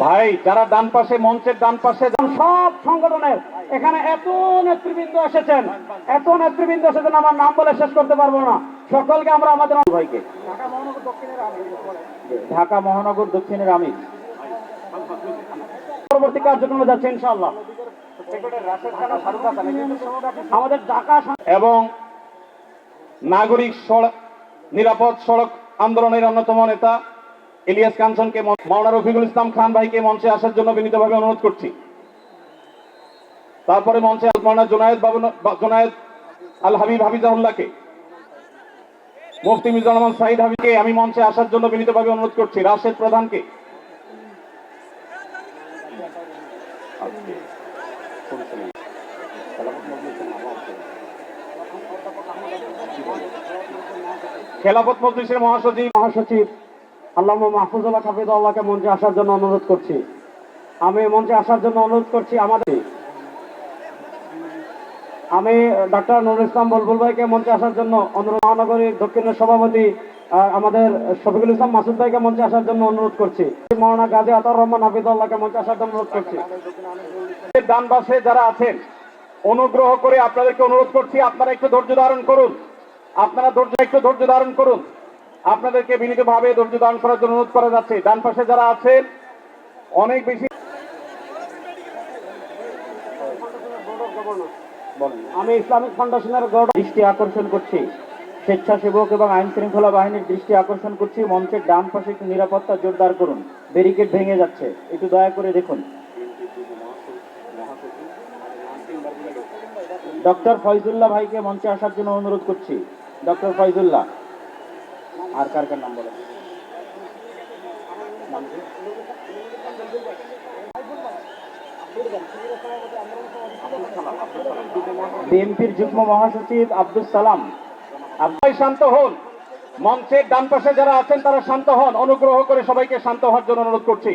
ভাই, যারা ডান পাশে, মঞ্চের ডান পাশে, সব সংগঠনের, এখানে এত নেতৃবৃন্দ এসেছেন, এত নেতৃবৃন্দ এসেছেন, আমার নাম বলে শেষ করতে পারব না। সকলকে আমরা আমাদের ভাইকে। ঢাকা মহানগর দক্ষিণের আমির। পরবর্তী কার্যক্রমে যাচ্ছে ইনশাআল্লাহ। আমাদের ঢাকা এবং নাগরিক সড়ক নিরাপদ সড়ক আন্দোলনের অন্যতম নেতা ইলিয়াস কাঞ্চনকে মাওলানা রফিকুল ইসলাম খান ভাইকে মঞ্চে আসার জন্য বিনীতভাবে অনুরোধ করছি। তারপরে মঞ্চে মাওলানা জোনায়েদ বাবু জোনায়েদ আল হাবিব হাবিজাহুল্লাহকে মুফতি মিজানুর সাইদ হাবিবকে আমি মঞ্চে আসার জন্য বিনীতভাবে অনুরোধ করছি। রাশেদ প্রধানকে। খেলাফত মজলিসের মহাসচিব মহাসচিব আল্লাহ মাহফুজুল্লাহ হাফিজুল্লাহকে মঞ্চে আসার জন্য অনুরোধ করছি। আমি মঞ্চে আসার জন্য অনুরোধ করছি আমাদের আমি ডাক্তার নুরুল ইসলাম বলবুল ভাইকে মঞ্চে আসার জন্য অনুরোধ মহানগরীর দক্ষিণের সভাপতি আমাদের শফিকুল ইসলাম মাসুদ ভাইকে মঞ্চে আসার জন্য অনুরোধ করছি। মৌলানা গাজী আতার রহমান হাফিজুল্লাহকে মঞ্চে আসার জন্য অনুরোধ করছি। ডান পাশে যারা আছেন, অনুগ্রহ করে আপনাদেরকে অনুরোধ করছি, আপনারা একটু ধৈর্য ধারণ করুন। আপনারা ধৈর্য, একটু ধৈর্য ধারণ করুন। আপনাদেরকে বিনীতভাবে ধৈর্য ধারণ করার জন্য অনুরোধ করা যাচ্ছে। ডান পাশে যারা আছেন, অনেক বেশি আমি ইসলামিক ফাউন্ডেশনের দৃষ্টি আকর্ষণ করছি। স্বেচ্ছাসেবক এবং আইন শৃঙ্খলা বাহিনীর দৃষ্টি আকর্ষণ করছি। মঞ্চের ডান পাশে একটু নিরাপত্তা জোরদার করুন। ব্যারিকেড ভেঙে যাচ্ছে। একটু দয়া করে দেখুন। ডক্টর ফয়জুল্লাহ ভাইকে মঞ্চে আসার জন্য অনুরোধ করছি। ডক্টর ফয়জুল্লাহ। আর কার কার নাম বলেন বিএনপির যুগ্ম মহাসচিব আব্দুল সালাম সবাই শান্ত হন। মঞ্চের ডান পাশে যারা আছেন, তারা শান্ত হন। অনুগ্রহ করে সবাইকে শান্ত হওয়ার জন্য অনুরোধ করছি।